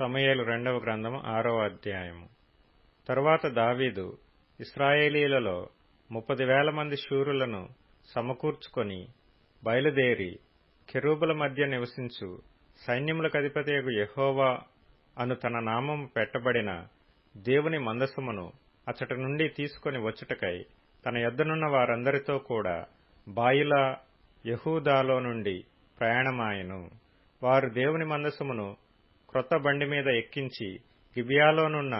సమయాలు రెండవ గ్రంథము ఆరవ అధ్యాయము. తరువాత దావీదు ఇస్రాయేలీలలో ముప్పది వేల మంది శూరులను సమకూర్చుకొని బయలుదేరి కెరూబుల మధ్య నివసించు సైన్యములకు అధిపతియగు యెహోవా అను తన నామము పెట్టబడిన దేవుని మందసమును అచ్చట నుండి తీసుకొని వచ్చుటకై తన యొద్దనున్న వారందరితో కూడా బాయిలా యహూదాలో నుండి ప్రయాణమాయెను. వారు దేవుని మందసమును క్రొత్త బండి మీద ఎక్కించి గిబియాలోనున్న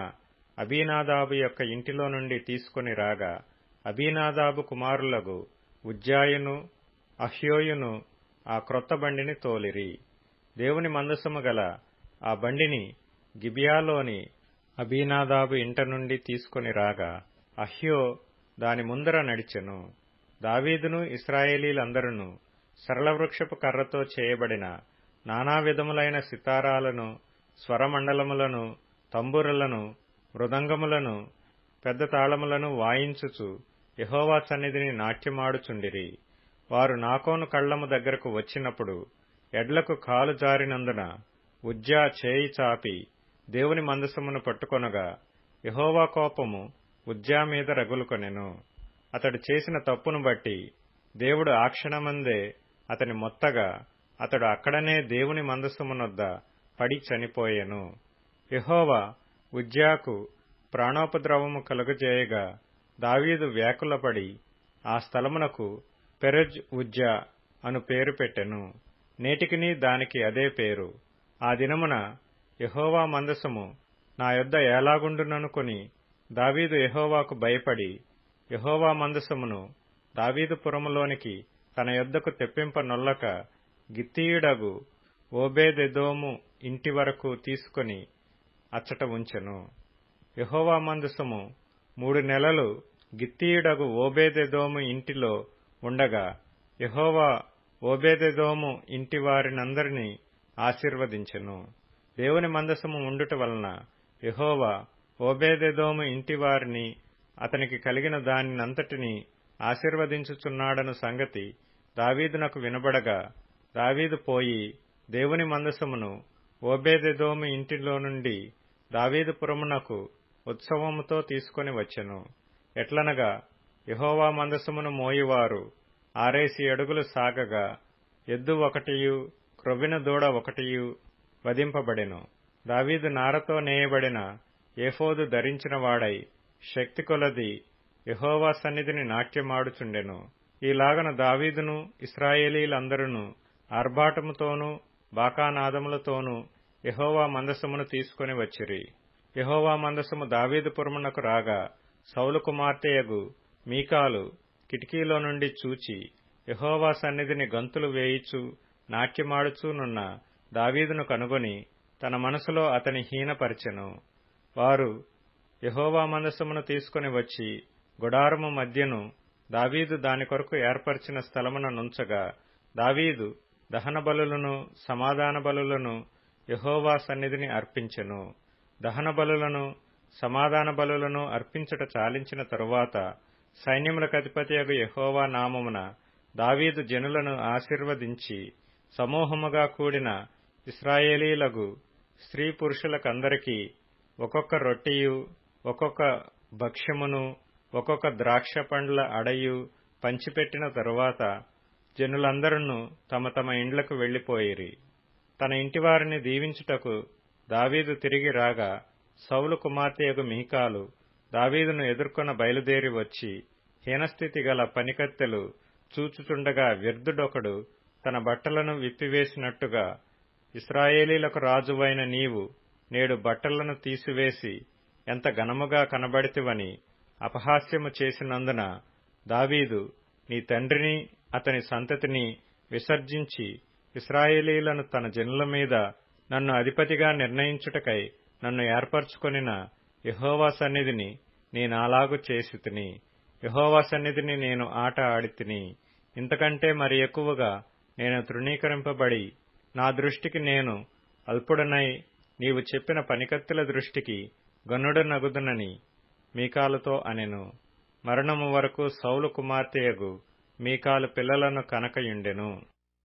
అబీనాదాబు యొక్క ఇంటిలో నుండి తీసుకొని రాగా అబీనాదాబు కుమారులకు ఉజ్జాయును అహ్యోయును ఆ క్రొత్త బండిని తోలిరి. దేవుని మందసము గల ఆ బండిని గిబియాలోని అబీనాదాబు ఇంట నుండి తీసుకొని రాగా అహ్యో దాని ముందర నడిచెను. దావీదును ఇస్రాయేలీలందరూ సరళవృక్షపు కర్రతో చేయబడిన నానా విధములైన సితారాలను స్వరమండలములను తంబురలను మృదంగములను పెద్ద తాళములను వాయించుచు యహోవా సన్నిధిని నాట్యమాడుచుండిరి. వారు నాకోను కళ్ళము దగ్గరకు వచ్చినప్పుడు ఎడ్లకు కాలు జారినందున ఉజ్జా చేయి చాపి దేవుని మందసమును పట్టుకొనగా యహోవా కోపము ఉజ్జా మీద రగులుకొనెను. అతడు చేసిన తప్పును బట్టి దేవుడు ఆ క్షణమందే అతని మొత్తగా అతడు అక్కడనే దేవుని మందసమునొద్ద పడి చనిపోయెను. యహోవా ఉజ్జాకు ప్రాణోపద్రవము కలుగజేయగా దావీదు వ్యాకులపడి ఆ స్థలమునకు పెరజ్ ఉజ్జా అను పేరు పెట్టెను. నేటికిని దానికి అదే పేరు. ఆ దినమున యహోవా మందసము నా యొద్ద ఎలాగుండుననుకొని దావీదు యహోవాకు భయపడి యహోవా మందసమును దావీదు పురములోనికి తన యొద్దకు తెప్పింప నొల్లక గిత్తీయుడగు ఓబేదెదోము ఇంటి వరకు తీసుకుని అచ్చట ఉంచెను. యహోవా మందసము మూడు నెలలు గిత్తీయుడగు ఓబేదెదోము ఇంటిలో ఉండగా యహోవా ఓబేదెదోము ఇంటి వారినందరినీ ఆశీర్వదించెను. దేవుని మందసము ఉండుట వలన యహోవా ఓబేదెదోము ఇంటి వారిని అతనికి కలిగిన దానినంతటినీ ఆశీర్వదించుచున్నాడను సంగతి దావీదునకు వినబడగా దావీదు పోయి దేవుని మందసమును ఓబేదెదోము ఇంటిలో నుండి దావీదుపురమునకు ఉత్సవముతో తీసుకొని వచ్చెను. ఎట్లనగా యహోవా మందసమును మోయివారు ఆరేసి అడుగులు సాగగా ఎద్దు ఒకటియు క్రొవ్విన దూడ ఒకటియు వధింపబడెను. దావీదు నారతో నేయబడిన ఏఫోదు ధరించిన వాడై శక్తి కొలది యహోవా సన్నిధిని నాట్యమాడుచుండెను. ఈలాగన దావీదును ఇస్రాయేలీలందరూ ఆర్భాటముతోనూ బాకానాదములతోనూ యహోవా మందసమును తీసుకుని వచ్చిరి. యహోవా మందసము దావీదుపురమునకు రాగా సౌలు కుమార్తెయగు మీకాలు కిటికీలో నుండి చూచి యహోవా సన్నిధిని గంతులు వేయిచు నాట్యమాడుచూనున్న దావీదును కనుగొని తన మనసులో అతని హీనపరిచెను. వారు యహోవా మందసమును తీసుకుని వచ్చి గుడారము మధ్యను దావీదు దాని కొరకు ఏర్పరిచిన స్థలమున నుంచగా దావీదు దహన బలులను సమాధాన బలులను యహోవా సన్నిధిని అర్పించెను. దహన బలులను సమాధాన బలులను అర్పించుట చాలించిన తరువాత సైన్యములకు అధిపతియగు యహోవా నామమున దావీదు జనులను ఆశీర్వదించి సమూహముగా కూడిన ఇస్రాయేలీలకు స్త్రీ పురుషులకందరికీ ఒక్కొక్క రొట్టెయు ఒక్కొక్క భక్ష్యమును ఒక్కొక్క ద్రాక్ష పండ్ల అడయు పంచిపెట్టిన తరువాత జనులందరూ తమ తమ ఇండ్లకు వెళ్ళిపోయిరి తన ఇంటివారిని దీవించుటకు దావీదు తిరిగి రాగా సౌలు కుమార్తెయగు మిహికాలు దావీదును ఎదుర్కొన బయలుదేరి వచ్చి హీనస్థితి గల పనికత్తెలు చూచుచుండగా వ్యర్థుడొకడు తన బట్టలను విప్పివేసినట్టుగా ఇస్రాయేలీలకు రాజువైన నీవు నేడు బట్టలను తీసివేసి ఎంత ఘనముగా కనబడితివని అపహాస్యము చేసినందున దావీదు నీ తండ్రిని అతని సంతతిని విసర్జించి ఇస్రాయేలీలను తన జనుల మీద నన్ను అధిపతిగా నిర్ణయించుటకై నన్ను ఏర్పరచుకొనిన యహోవా సన్నిధిని నేనాలాగు చేసి తిని. యహోవా సన్నిధిని నేను ఆట ఆడితిని ఇంతకంటే మరి ఎక్కువగా నేను తృణీకరింపబడి నా దృష్టికి నేను అల్పుడనై నీవు చెప్పిన పనికత్తుల దృష్టికి గనుడనగుదునని మీకాలతో అనెను. మరణము వరకు సౌలు కుమార్తెయగు మీకాలు పిల్లలను కనకయుండెను.